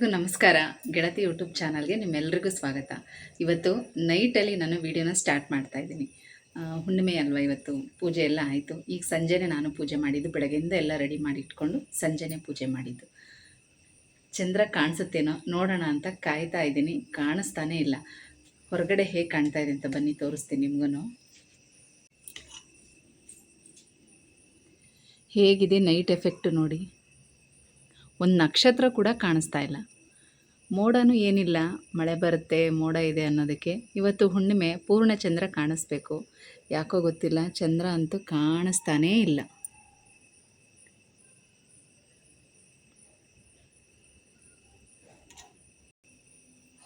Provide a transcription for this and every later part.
ಎಲ್ರಿಗೂ ನಮಸ್ಕಾರ. ಗೆಳತಿ ಯೂಟ್ಯೂಬ್ ಚಾನಲ್ಗೆ ನಿಮ್ಮೆಲ್ರಿಗೂ ಸ್ವಾಗತ. ಇವತ್ತು ನೈಟಲ್ಲಿ ನಾನು ವಿಡಿಯೋನ ಸ್ಟಾರ್ಟ್ ಮಾಡ್ತಾ ಇದ್ದೀನಿ. ಹುಣ್ಣಿಮೆ ಅಲ್ವಾ ಇವತ್ತು? ಪೂಜೆ ಎಲ್ಲ ಆಯಿತು. ಈಗ ಸಂಜೆನೆ ನಾನು ಪೂಜೆ ಮಾಡಿದ್ದು, ಬೆಳಗ್ಗೆಯಿಂದ ಎಲ್ಲ ರೆಡಿ ಮಾಡಿ ಇಟ್ಕೊಂಡು ಸಂಜೆನೇ ಪೂಜೆ ಮಾಡಿದ್ದು. ಚಂದ್ರ ಕಾಣಿಸುತ್ತೇನೋ ನೋಡೋಣ ಅಂತ ಕಾಯ್ತಾ ಇದ್ದೀನಿ. ಕಾಣಿಸ್ತಾನೇ ಇಲ್ಲ. ಹೊರಗಡೆ ಹೇಗೆ ಕಾಣ್ತಾ ಇದೆ ಅಂತ ಬನ್ನಿ, ತೋರಿಸ್ತೀನಿ ನಿಮ್ಗೂ ಹೇಗಿದೆ ನೈಟ್ ಎಫೆಕ್ಟ್ ನೋಡಿ. ಒಂದು ನಕ್ಷತ್ರ ಕೂಡ ಕಾಣಿಸ್ತಾ ಇಲ್ಲ. ಮೋಡನೂ ಏನಿಲ್ಲ, ಮಳೆ ಬರುತ್ತೆ, ಮೋಡ ಇದೆ ಅನ್ನೋದಕ್ಕೆ. ಇವತ್ತು ಹುಣ್ಣಿಮೆ, ಪೂರ್ಣ ಚಂದ್ರ ಕಾಣಿಸ್ಬೇಕು. ಯಾಕೋ ಗೊತ್ತಿಲ್ಲ, ಚಂದ್ರ ಅಂತೂ ಕಾಣಿಸ್ತಾನೇ ಇಲ್ಲ.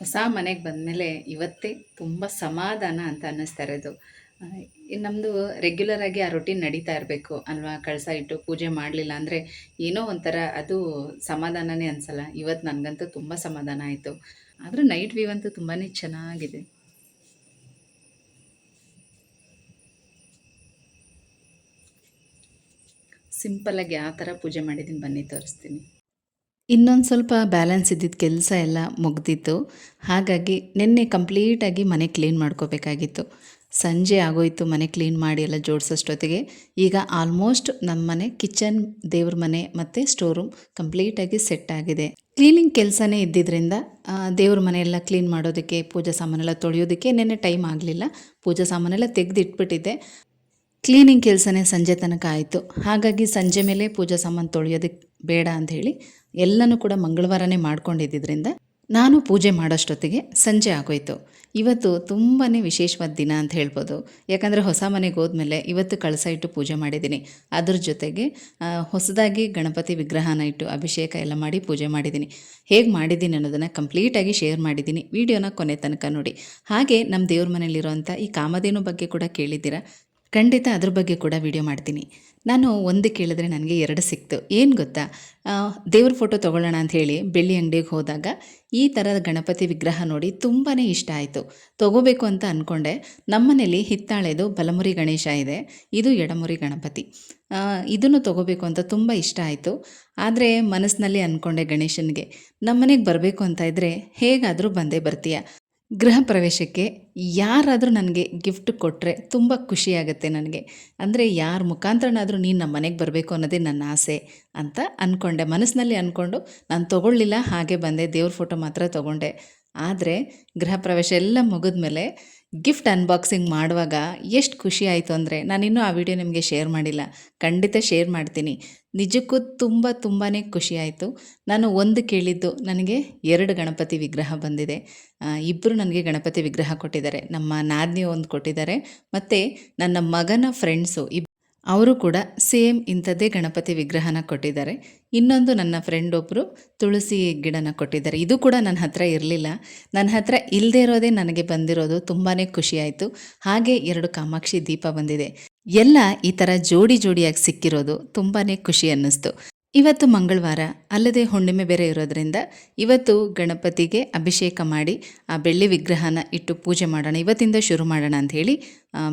ಹೊಸ ಮನೆಗೆ ಬಂದಮೇಲೆ ಇವತ್ತೇ ತುಂಬ ಸಮಾಧಾನ ಅಂತ ಅನ್ನಿಸ್ತಾ ಇರೋದು. ನಮ್ಮದು ರೆಗ್ಯುಲರ್ ಆಗಿ ಆ ರೊಟೀನ್ ನಡೀತಾ ಇರಬೇಕು. ಅಲ್ವಾ? ಕಳಸ ಇಟ್ಟು ಪೂಜೆ ಮಾಡಲಿಲ್ಲ ಅಂದರೆ ಏನೋ ಒಂಥರ ಅದು ಸಮಾಧಾನನೇ ಅನಿಸಲ್ಲ. ಇವತ್ತು ನನಗಂತೂ ತುಂಬ ಸಮಾಧಾನ ಆಯಿತು. ಆದರೂ ನೈಟ್ ವ್ಯೂ ಅಂತೂ ತುಂಬಾ ಚೆನ್ನಾಗಿದೆ. ಸಿಂಪಲ್ಲಾಗಿ ಆ ಥರ ಪೂಜೆ ಮಾಡಿದ್ದೀನಿ. ಬನ್ನಿ, ತೋರಿಸ್ತೀನಿ. ಇನ್ನೊಂದು ಸ್ವಲ್ಪ ಬ್ಯಾಲೆನ್ಸ್ ಇದ್ದಿದ್ದ ಕೆಲಸ ಎಲ್ಲ ಮುಗ್ದಿತ್ತು. ಹಾಗಾಗಿ ನಿನ್ನೆ ಕಂಪ್ಲೀಟಾಗಿ ಮನೆ ಕ್ಲೀನ್ ಮಾಡ್ಕೋಬೇಕಾಗಿತ್ತು. ಸಂಜೆ ಆಗೋಯ್ತು, ಮನೆ ಕ್ಲೀನ್ ಮಾಡಿ ಎಲ್ಲ ಜೋಡಿಸೋಷ್ಟೊತ್ತಿಗೆ. ಈಗ ಆಲ್ಮೋಸ್ಟ್ ನಮ್ಮ ಮನೆ, ಕಿಚನ್, ದೇವ್ರ ಮನೆ ಮತ್ತು ಸ್ಟೋರ್ ರೂಮ್ ಕಂಪ್ಲೀಟಾಗಿ ಸೆಟ್ ಆಗಿದೆ. ಕ್ಲೀನಿಂಗ್ ಕೆಲಸನೇ ಇದ್ದಿದ್ದರಿಂದ ದೇವ್ರ ಮನೆ ಎಲ್ಲ ಕ್ಲೀನ್ ಮಾಡೋದಕ್ಕೆ, ಪೂಜಾ ಸಾಮಾನೆಲ್ಲ ತೊಳೆಯೋದಕ್ಕೆ ನೆನ್ನೆ ಟೈಮ್ ಆಗಲಿಲ್ಲ. ಪೂಜಾ ಸಾಮಾನೆಲ್ಲ ತೆಗೆದಿಟ್ಬಿಟ್ಟಿದ್ದೆ. ಕ್ಲೀನಿಂಗ್ ಕೆಲಸನೇ ಸಂಜೆ ತನಕ ಆಯಿತು. ಹಾಗಾಗಿ ಸಂಜೆ ಮೇಲೆ ಪೂಜಾ ಸಾಮಾನು ತೊಳೆಯೋದಕ್ಕೆ ಬೇಡ ಅಂತ ಹೇಳಿ ಎಲ್ಲನೂ ಕೂಡ ಮಂಗಳವಾರನೇ ಮಾಡ್ಕೊಂಡಿದ್ದರಿಂದ ನಾನು ಪೂಜೆ ಮಾಡೋಷ್ಟೊತ್ತಿಗೆ ಸಂಜೆ ಆಗೋಯ್ತು. ಇವತ್ತು ತುಂಬಾ ವಿಶೇಷವಾದ ದಿನ ಅಂತ ಹೇಳ್ಬೋದು. ಯಾಕಂದರೆ ಹೊಸ ಮನೆಗೆ ಹೋದ್ಮೇಲೆ ಇವತ್ತು ಕಳಸ ಇಟ್ಟು ಪೂಜೆ ಮಾಡಿದ್ದೀನಿ. ಅದ್ರ ಜೊತೆಗೆ ಹೊಸದಾಗಿ ಗಣಪತಿ ವಿಗ್ರಹನ ಇಟ್ಟು ಅಭಿಷೇಕ ಎಲ್ಲ ಮಾಡಿ ಪೂಜೆ ಮಾಡಿದ್ದೀನಿ. ಹೇಗೆ ಮಾಡಿದ್ದೀನಿ ಅನ್ನೋದನ್ನು ಕಂಪ್ಲೀಟಾಗಿ ಶೇರ್ ಮಾಡಿದ್ದೀನಿ. ವಿಡಿಯೋನ ಕೊನೆ ತನಕ ನೋಡಿ. ಹಾಗೆ ನಮ್ಮ ದೇವ್ರ ಮನೇಲಿರುವಂಥ ಈ ಕಾಮಧೇನು ಬಗ್ಗೆ ಕೂಡ ಕೇಳಿದ್ದೀರಾ? ಖಂಡಿತ ಅದ್ರ ಬಗ್ಗೆ ಕೂಡ ವಿಡಿಯೋ ಮಾಡ್ತೀನಿ. ನಾನು ಒಂದು ಕೇಳಿದ್ರೆ ನನಗೆ ಎರಡು ಸಿಕ್ತು. ಏನು ಗೊತ್ತಾ? ದೇವ್ರ ಫೋಟೋ ತೊಗೊಳ್ಳೋಣ ಅಂತ ಹೇಳಿ ಬೆಳ್ಳಿ ಅಂಗಡಿಗೆ ಹೋದಾಗ ಈ ಥರದ ಗಣಪತಿ ವಿಗ್ರಹ ನೋಡಿ ತುಂಬಾ ಇಷ್ಟ ಆಯಿತು. ತೊಗೋಬೇಕು ಅಂತ ಅಂದ್ಕೊಂಡೆ ನಮ್ಮನೇಲಿ ಹಿತ್ತಾಳೆದು ಬಲಮುರಿ ಗಣೇಶ ಇದೆ. ಇದು ಎಡಮುರಿ ಗಣಪತಿ. ಇದನ್ನು ತೊಗೋಬೇಕು ಅಂತ ತುಂಬ ಇಷ್ಟ ಆಯಿತು. ಆದರೆ ಮನಸ್ಸಿನಲ್ಲಿ ಅಂದ್ಕೊಂಡೆ ಗಣೇಶನಿಗೆ, ನಮ್ಮನೆಗೆ ಬರಬೇಕು ಅಂತ ಇದ್ದರೆ ಹೇಗಾದರೂ ಬಂದೇ ಬರ್ತೀಯ? ಗೃಹ ಪ್ರವೇಶಕ್ಕೆ ಯಾರಾದರೂ ನನಗೆ ಗಿಫ್ಟ್ ಕೊಟ್ಟರೆ ತುಂಬ ಖುಷಿಯಾಗುತ್ತೆ ನನಗೆ. ಅಂದರೆ ಯಾರ ಮುಖಾಂತರನಾದರೂ ನೀನು ನಮ್ಮ ಮನೆಗೆ ಬರಬೇಕು ಅನ್ನೋದೇ ನನ್ನ ಆಸೆ ಅಂತ ಅಂದ್ಕೊಂಡೆ ಮನಸ್ಸಿನಲ್ಲಿ ಅಂದ್ಕೊಂಡು ನಾನು ತೊಗೊಳ್ಳಿಲ್ಲ, ಹಾಗೆ ಬಂದೆ. ದೇವ್ರ ಫೋಟೋ ಮಾತ್ರ ತೊಗೊಂಡೆ. ಆದರೆ ಗೃಹ ಪ್ರವೇಶ ಎಲ್ಲ ಮುಗಿದ್ಮೇಲೆ ಗಿಫ್ಟ್ ಅನ್ಬಾಕ್ಸಿಂಗ್ ಮಾಡುವಾಗ ಎಷ್ಟು ಖುಷಿ ಆಯಿತು ಅಂದರೆ ನಾನಿನ್ನೂ ಆ ವಿಡಿಯೋ ನಿಮಗೆ ಶೇರ್ ಮಾಡಿಲ್ಲ. ಖಂಡಿತ ಶೇರ್ ಮಾಡ್ತೀನಿ. ನಿಜಕ್ಕೂ ತುಂಬ ತುಂಬಾ ಖುಷಿ ಆಯಿತು. ನಾನು ಒಂದು ಕೇಳಿದ್ದು, ನನಗೆ ಎರಡು ಗಣಪತಿ ವಿಗ್ರಹ ಬಂದಿದೆ. ಇಬ್ಬರು ನನಗೆ ಗಣಪತಿ ವಿಗ್ರಹ ಕೊಟ್ಟಿದ್ದಾರೆ. ನಮ್ಮ ನಾದಿನಿ ಒಂದು ಕೊಟ್ಟಿದ್ದಾರೆ. ಮತ್ತು ನನ್ನ ಮಗನ ಫ್ರೆಂಡ್ಸು ಅವರು ಕೂಡ ಸೇಮ್ ಇಂಥದ್ದೇ ಗಣಪತಿ ವಿಗ್ರಹನ ಕೊಟ್ಟಿದ್ದಾರೆ. ಇನ್ನೊಂದು ನನ್ನ ಫ್ರೆಂಡ್ ಒಬ್ಬರು ತುಳಸಿ ಗಿಡನ ಕೊಟ್ಟಿದ್ದಾರೆ. ಇದು ಕೂಡ ನನ್ನ ಹತ್ರ ಇರಲಿಲ್ಲ. ನನ್ನ ಹತ್ರ ಇಲ್ಲದೆ ಇರೋದೇ ನನಗೆ ಬಂದಿರೋದು. ತುಂಬಾ ಖುಷಿಯಾಯಿತು ಹಾಗೆ ಎರಡು ಕಾಮಾಕ್ಷಿ ದೀಪ ಬಂದಿದೆ. ಎಲ್ಲ ಈ ಥರ ಜೋಡಿ ಜೋಡಿಯಾಗಿ ಸಿಕ್ಕಿರೋದು ತುಂಬಾ ಖುಷಿ ಅನ್ನಿಸ್ತು. ಇವತ್ತು ಮಂಗಳವಾರ, ಅಲ್ಲದೆ ಹುಣ್ಣಿಮೆ ಬೇರೆ ಇರೋದ್ರಿಂದ ಇವತ್ತು ಗಣಪತಿಗೆ ಅಭಿಷೇಕ ಮಾಡಿ, ಆ ಬೆಳ್ಳಿ ವಿಗ್ರಹನ ಇಟ್ಟು ಪೂಜೆ ಮಾಡೋಣ, ಇವತ್ತಿಂದ ಶುರು ಮಾಡೋಣ ಅಂತ ಹೇಳಿ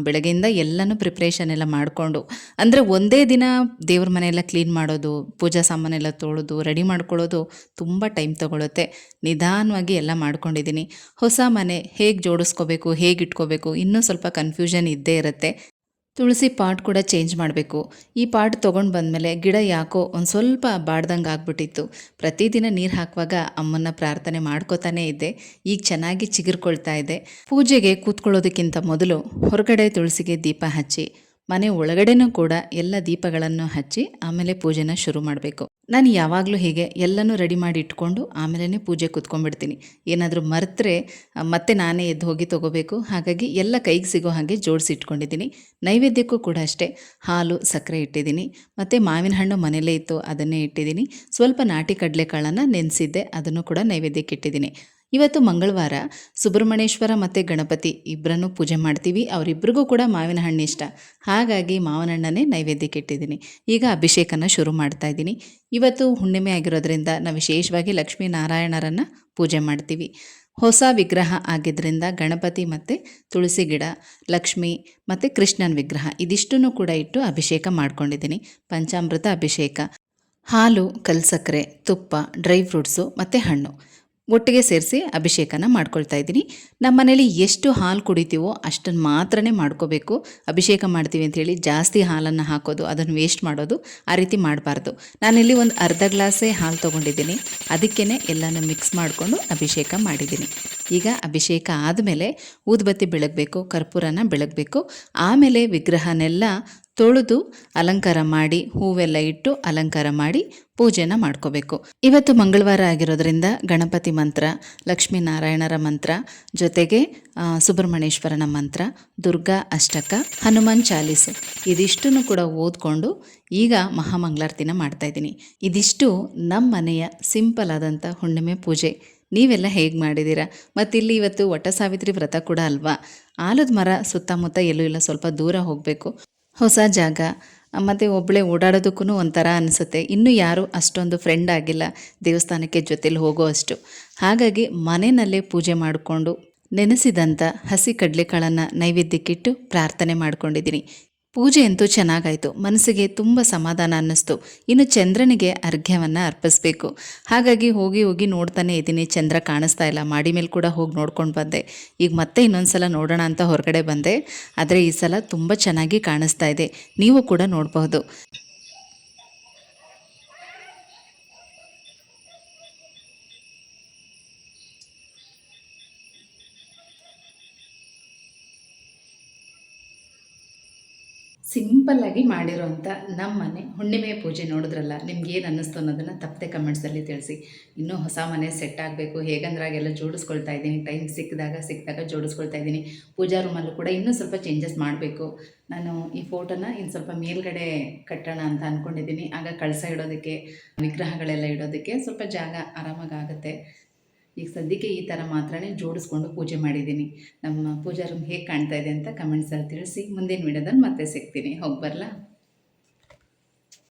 ಬೆಳಗ್ಗೆಯಿಂದ ಎಲ್ಲನೂ ಪ್ರಿಪ್ರೇಷನ್ ಎಲ್ಲ ಮಾಡಿಕೊಂಡು, ಅಂದರೆ ಒಂದೇ ದಿನ ದೇವ್ರ ಮನೆಯೆಲ್ಲ ಕ್ಲೀನ್ ಮಾಡೋದು, ಪೂಜಾ ಸಾಮಾನೆಲ್ಲ ತೊಳೆದು ರೆಡಿ ಮಾಡ್ಕೊಳ್ಳೋದು ತುಂಬ ಟೈಮ್ ತೊಗೊಳುತ್ತೆ. ನಿಧಾನವಾಗಿ ಎಲ್ಲ ಮಾಡ್ಕೊಂಡಿದ್ದೀನಿ. ಹೊಸ ಮನೆ ಹೇಗೆ ಜೋಡಿಸ್ಕೋಬೇಕು, ಹೇಗೆ ಇಟ್ಕೋಬೇಕು, ಇನ್ನೂ ಸ್ವಲ್ಪ ಕನ್ಫ್ಯೂಷನ್ ಇದ್ದೇ ಇರುತ್ತೆ. ತುಳಸಿ ಪಾಟ್ ಕೂಡ ಚೇಂಜ್ ಮಾಡಬೇಕು. ಈ ಪಾಟ್ ತೊಗೊಂಡು ಬಂದಮೇಲೆ ಗಿಡ ಯಾಕೋ ಒಂದು ಸ್ವಲ್ಪ ಬಾಡ್ದಂಗೆ ಆಗ್ಬಿಟ್ಟಿತ್ತು. ಪ್ರತಿದಿನ ನೀರು ಹಾಕುವಾಗ ಅಮ್ಮನ ಪ್ರಾರ್ಥನೆ ಮಾಡ್ಕೋತಾನೇ ಇದ್ದೆ. ಈಗ ಚೆನ್ನಾಗಿ ಚಿಗುರ್ಕೊಳ್ತಾ ಇದೆ. ಪೂಜೆಗೆ ಕೂತ್ಕೊಳ್ಳೋದಕ್ಕಿಂತ ಮೊದಲು ಹೊರಗಡೆ ತುಳಸಿಗೆ ದೀಪ ಹಚ್ಚಿ, ಮನೆ ಒಳಗಡೆನೂ ಕೂಡ ಎಲ್ಲ ದೀಪಗಳನ್ನು ಹಚ್ಚಿ ಆಮೇಲೆ ಪೂಜೆನ ಶುರು ಮಾಡಬೇಕು. ನಾನು ಯಾವಾಗಲೂ ಹೀಗೆ ಎಲ್ಲನೂ ರೆಡಿ ಮಾಡಿ ಇಟ್ಕೊಂಡು ಆಮೇಲೆ ಪೂಜೆ ಕೂತ್ಕೊಂಡ್ಬಿಡ್ತೀನಿ. ಏನಾದರೂ ಮರೆತರೆ ಮತ್ತೆ ನಾನೇ ಎದ್ದು ಹೋಗಿ ತೊಗೋಬೇಕು. ಹಾಗಾಗಿ ಎಲ್ಲ ಕೈಗೆ ಸಿಗೋ ಹಾಗೆ ಜೋಡಿಸಿ ಇಟ್ಕೊಂಡಿದ್ದೀನಿ. ನೈವೇದ್ಯಕ್ಕೂ ಕೂಡ ಅಷ್ಟೇ. ಹಾಲು, ಸಕ್ಕರೆ ಇಟ್ಟಿದ್ದೀನಿ. ಮತ್ತು ಮಾವಿನ ಹಣ್ಣು ಮನೇಲೇ ಇತ್ತು, ಅದನ್ನೇ ಇಟ್ಟಿದ್ದೀನಿ. ಸ್ವಲ್ಪ ನಾಟಿ ಕಡಲೆಕಾಳನ್ನು ನೆನೆಸಿದ್ದೆ, ಅದನ್ನು ಕೂಡ ನೈವೇದ್ಯಕ್ಕೆ ಇಟ್ಟಿದ್ದೀನಿ. ಇವತ್ತು ಮಂಗಳವಾರ ಸುಬ್ರಹ್ಮಣ್ಯೇಶ್ವರ ಮತ್ತು ಗಣಪತಿ ಇಬ್ಬರನ್ನು ಪೂಜೆ ಮಾಡ್ತೀವಿ. ಅವರಿಬ್ಬರಿಗೂ ಕೂಡ ಮಾವಿನ ಹಣ್ಣು ಇಷ್ಟ. ಹಾಗಾಗಿ ಮಾವಿನ ಹಣ್ಣನ್ನೇ ನೈವೇದ್ಯಕ್ಕೆ ಇಟ್ಟಿದ್ದೀನಿ. ಈಗ ಅಭಿಷೇಕನ ಶುರು ಮಾಡ್ತಾ ಇದ್ದೀನಿ. ಇವತ್ತು ಹುಣ್ಣಿಮೆ ಆಗಿರೋದ್ರಿಂದ ನಾವು ವಿಶೇಷವಾಗಿ ಲಕ್ಷ್ಮೀ ನಾರಾಯಣರನ್ನು ಪೂಜೆ ಮಾಡ್ತೀವಿ. ಹೊಸ ವಿಗ್ರಹ ಆಗಿದ್ದರಿಂದ ಗಣಪತಿ ಮತ್ತು ತುಳಸಿ ಗಿಡ, ಲಕ್ಷ್ಮಿ ಮತ್ತು ಕೃಷ್ಣನ ವಿಗ್ರಹ ಇದಿಷ್ಟನ್ನು ಕೂಡ ಇಟ್ಟು ಅಭಿಷೇಕ ಮಾಡ್ಕೊಂಡಿದ್ದೀನಿ. ಪಂಚಾಮೃತ ಅಭಿಷೇಕ, ಹಾಲು ಕಲ್ಸಕ್ಕರೆ ತುಪ್ಪ, ಡ್ರೈ ಫ್ರೂಟ್ಸು ಮತ್ತು ಹಣ್ಣು. ಒಟ್ಟಿಗೆ ಸೇರಿಸಿ ಅಭಿಷೇಕನ ಮಾಡ್ಕೊಳ್ತಾ ಇದ್ದೀನಿ. ನಮ್ಮ ಮನೇಲಿ ಎಷ್ಟು ಹಾಲು ಕುಡಿತೀವೋ ಅಷ್ಟನ್ನು ಮಾತ್ರನೇ ಮಾಡ್ಕೋಬೇಕು. ಅಭಿಷೇಕ ಮಾಡ್ತೀವಿ ಅಂಥೇಳಿ ಜಾಸ್ತಿ ಹಾಲನ್ನು ಹಾಕೋದು, ಅದನ್ನು ವೇಸ್ಟ್ ಮಾಡೋದು ಆ ರೀತಿ ಮಾಡಬಾರ್ದು. ನಾನಿಲ್ಲಿ ಒಂದು ಅರ್ಧ ಗ್ಲಾಸೇ ಹಾಲು ತೊಗೊಂಡಿದ್ದೀನಿ. ಅದಕ್ಕೇ ಎಲ್ಲನೂ ಮಿಕ್ಸ್ ಮಾಡಿಕೊಂಡು ಅಭಿಷೇಕ ಮಾಡಿದ್ದೀನಿ. ಈಗ ಅಭಿಷೇಕ ಆದಮೇಲೆ ಊದುಬತ್ತಿ ಬೆಳಗಬೇಕು, ಕರ್ಪೂರನ ಬೆಳಗಬೇಕು. ಆಮೇಲೆ ವಿಗ್ರಹನೆಲ್ಲ ತೊಳೆದು ಅಲಂಕಾರ ಮಾಡಿ, ಹೂವೆಲ್ಲ ಇಟ್ಟು ಅಲಂಕಾರ ಮಾಡಿ ಪೂಜೆನ ಮಾಡ್ಕೋಬೇಕು. ಇವತ್ತು ಮಂಗಳವಾರ ಆಗಿರೋದ್ರಿಂದ ಗಣಪತಿ ಮಂತ್ರ, ಲಕ್ಷ್ಮೀನಾರಾಯಣರ ಮಂತ್ರ, ಜೊತೆಗೆ ಸುಬ್ರಹ್ಮಣ್ಯೇಶ್ವರನ ಮಂತ್ರ, ದುರ್ಗಾ ಅಷ್ಟಕ, ಹನುಮಾನ್ ಚಾಲೀಸು. ಇದಿಷ್ಟನ್ನು ಕೂಡ ಓದ್ಕೊಂಡು ಈಗ ಮಹಾಮಂಗಳಾರತಿನ ಮಾಡ್ತಾ ಇದ್ದೀನಿ. ಇದಿಷ್ಟು ನಮ್ಮ ಮನೆಯ ಸಿಂಪಲ್ ಆದಂಥ ಹುಣ್ಣಿಮೆ ಪೂಜೆ. ನೀವೆಲ್ಲ ಹೇಗೆ ಮಾಡಿದ್ದೀರಾ? ಮತ್ತಿಲ್ಲಿ ಇವತ್ತು ವಟ ಸಾವಿತ್ರಿ ವ್ರತ ಕೂಡ ಅಲ್ವಾ? ಆಲದ ಮರ ಸುತ್ತಮುತ್ತ ಎಲ್ಲೂ ಇಲ್ಲ, ಸ್ವಲ್ಪ ದೂರ ಹೋಗಬೇಕು. ಹೊಸ ಜಾಗ. ಮತ್ತು ಒಬ್ಬಳೇ ಓಡಾಡೋದಕ್ಕೂ ಒಂಥರ ಅನಿಸುತ್ತೆ. ಇನ್ನೂ ಯಾರೂ ಅಷ್ಟೊಂದು ಫ್ರೆಂಡ್ ಆಗಿಲ್ಲ. ದೇವಸ್ಥಾನಕ್ಕೆ ಜೊತೆಲಿ ಹೋಗೋ ಅಷ್ಟು. ಹಾಗಾಗಿ ಮನೆಯಲ್ಲೇ ಪೂಜೆ ಮಾಡಿಕೊಂಡು ನೆನೆಸಿದಂಥ ಹಸಿ ಕಡಲೆಕಾಳನ್ನು ನೈವೇದ್ಯಕ್ಕಿಟ್ಟು ಪ್ರಾರ್ಥನೆ ಮಾಡ್ಕೊಂಡಿದ್ದೀನಿ. ಪೂಜೆ ಅಂತೂ ಚೆನ್ನಾಗಾಯಿತು. ಮನಸ್ಸಿಗೆ ತುಂಬ ಸಮಾಧಾನ ಅನ್ನಿಸ್ತು. ಇನ್ನು ಚಂದ್ರನಿಗೆ ಅರ್ಘ್ಯವನ್ನು ಅರ್ಪಿಸ್ಬೇಕು. ಹಾಗಾಗಿ ಹೋಗಿ ಹೋಗಿ ನೋಡ್ತಾನೆ ಇದ್ದೀನಿ. ಚಂದ್ರ ಕಾಣಿಸ್ತಾ ಇಲ್ಲ. ಮಾಡಿ ಮೇಲೆ ಕೂಡ ಹೋಗಿ ನೋಡ್ಕೊಂಡು ಬಂದೆ. ಈಗ ಮತ್ತೆ ಇನ್ನೊಂದು ಸಲ ನೋಡೋಣ ಅಂತ ಹೊರಗಡೆ ಬಂದೆ. ಆದರೆ ಈ ಸಲ ತುಂಬ ಚೆನ್ನಾಗಿ ಕಾಣಿಸ್ತಾ ಇದೆ. ನೀವು ಕೂಡ ನೋಡಬಹುದು. ಸಿಂಪಲ್ಲಾಗಿ ಮಾಡಿರೋಂಥ ನಮ್ಮ ಮನೆ ಹುಣ್ಣಿಮೆ ಪೂಜೆ ನೋಡಿದ್ರಲ್ಲ, ನಿಮ್ಗೆ ಏನು ಅನ್ನಿಸ್ತು ಅನ್ನೋದನ್ನು ತಪ್ಪದೆ ಕಮೆಂಟ್ಸಲ್ಲಿ ತಿಳಿಸಿ. ಇನ್ನೂ ಹೊಸ ಮನೆ ಸೆಟ್ ಆಗಬೇಕು ಹೇಗಂದ್ರಾಗೆಲ್ಲ ಜೋಡಿಸ್ಕೊಳ್ತಾ ಇದ್ದೀನಿ ಟೈಮ್ ಸಿಕ್ಕಿದಾಗ ಸಿಕ್ಕಿದಾಗ ಜೋಡಿಸ್ಕೊಳ್ತಾ ಇದ್ದೀನಿ. ಪೂಜಾ ರೂಮಲ್ಲೂ ಕೂಡ ಇನ್ನೂ ಸ್ವಲ್ಪ ಚೇಂಜಸ್ ಮಾಡಬೇಕು. ನಾನು ಈ ಫೋಟೋನ ಇನ್ನು ಸ್ವಲ್ಪ ಮೇಲ್ಗಡೆ ಕಟ್ಟೋಣ ಅಂತ ಅಂದ್ಕೊಂಡಿದ್ದೀನಿ ಆಗ ಕಳಸ ಇಡೋದಕ್ಕೆ, ವಿಗ್ರಹಗಳೆಲ್ಲ ಇಡೋದಕ್ಕೆ ಸ್ವಲ್ಪ ಜಾಗ ಆರಾಮಾಗಿ ಆಗುತ್ತೆ. ಈಗ ಸದ್ಯಕ್ಕೆ ಈ ಥರ ಮಾತ್ರನೇ ಜೋಡಿಸ್ಕೊಂಡು ಪೂಜೆ ಮಾಡಿದ್ದೀನಿ. ನಮ್ಮ ಪೂಜಾ ರೂಮ್ ಹೇಗೆ ಕಾಣ್ತಾ ಇದೆ ಅಂತ ಕಮೆಂಟ್ಸಲ್ಲಿ ತಿಳಿಸಿ. ಮುಂದಿನ ವಿಡಿಯೋದಲ್ಲಿ ಮತ್ತೆ ಸಿಗ್ತೀನಿ. ಹೋಗಿ ಬರಲಾ?